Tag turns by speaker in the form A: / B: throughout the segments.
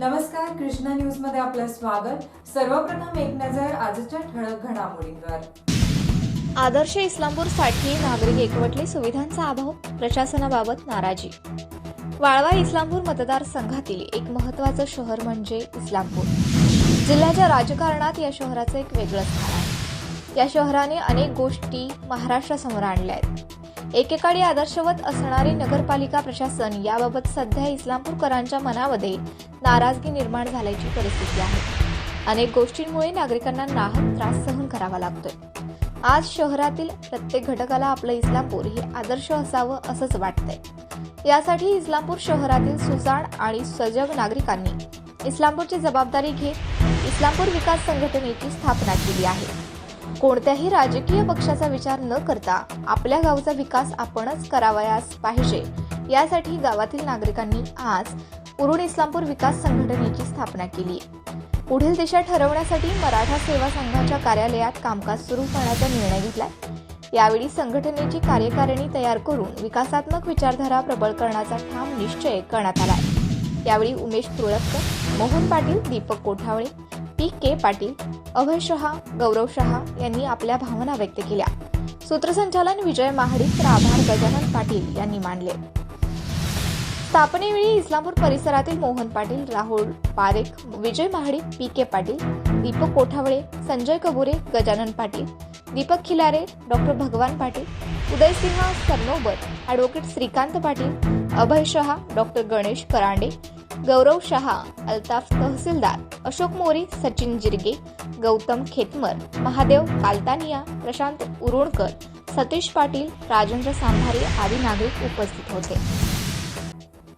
A: नमस्कार कृष्णा न्यूजमध्ये आपलं स्वागत. सर्वप्रथम एक नजर आजच्या ठळक घडामोडींवर.
B: आदर्श इस्लामपूरसाठी नागरिक एकवटले सुविधांचा अभाव प्रशासनाबाबत नाराजी. वाळवा इस्लामपूर मतदारसंघातील एक महत्वाचं शहर म्हणजे इस्लामपूर. जिल्ह्याच्या राजकारणात या शहराचं एक वेगळं स्थान आहे. या शहराने अनेक गोष्टी महाराष्ट्रासमोर आणल्या आहेत. एकेकाळी आदर्शवत असणारे नगरपालिका प्रशासन याबाबत सध्या इस्लामपूरकरांच्या मनामध्ये नाराजगी निर्माण झाल्याची परिस्थिती आहे. अनेक गोष्टींमुळे नागरिकांना नाहक त्रास सहन करावा लागतोय. आज शहरातील प्रत्येक घटकाला आपलं इस्लामपूर हे आदर्श असावं असंच वाटतंय. यासाठी इस्लामपूर शहरातील सुजाण आणि सजग नागरिकांनी इस्लामपूरची जबाबदारी घेत इस्लामपूर विकास संघटनेची स्थापना केली आहे. कोणत्याही राजकीय पक्षाचा विचार न करता आपल्या गावचा विकास आपणच करावयास पाहिजे. यासाठी गावातील नागरिकांनी आज उरुण इस्लामपूर विकास संघटनेची स्थापना केली. आहे पुढील दिशा ठरवण्यासाठी मराठा सेवा संघाच्या कार्यालयात कामकाज सुरू करण्याचा निर्णय घेतलाय यावेळी संघटनेची कार्यकारिणी तयार करून विकासात्मक विचारधारा प्रबळ करण्याचा ठाम निश्चय करण्यात आलाय यावेळी उमेश तुळपकर मोहन पाटील दीपक कोठावळे पी के पाटील अभय शहा गौरव शहा यांनी आपल्या भावना व्यक्त केल्या. सूत्रसंचालन विजय महाडिक तर आभार गजानन पाटील यांनी मानले स्थापनेवेळी इस्लामपूर परिसरातील Mohan Patil Rahul Parekh Vijay Mahadik P K Patil Deepak Kothawale Sanjay Kabure Gajanan Patil Deepak Khilare doctor Bhagwan Patil Udaysinh Sarnobat advocate Shrikant Patil Abhay Shah doctor Ganesh Karande Gaurav Shah Altaf Tahsildar Ashok More Sachin Jirge Gautam Khetmar Mahadev Kaltania Prashant Uronkar Satish Patil Rajendra Sambhare आदी नागरिक उपस्थित होते.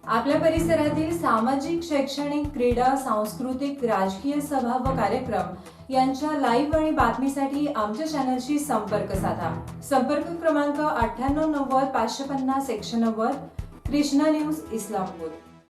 A: आपल्या परिसरातील सामाजिक शैक्षणिक क्रीडा सांस्कृतिक राजकीय सभा व कार्यक्रम यांच्या लाईव्ह आणि बातमीसाठी आमच्या चॅनलशी संपर्क साधा. संपर्क क्रमांक अठ्ठ्याण्णव नव्वद पाचशे पन्नास एकशे नव्वद कृष्णा न्यूज इस्लामपूर.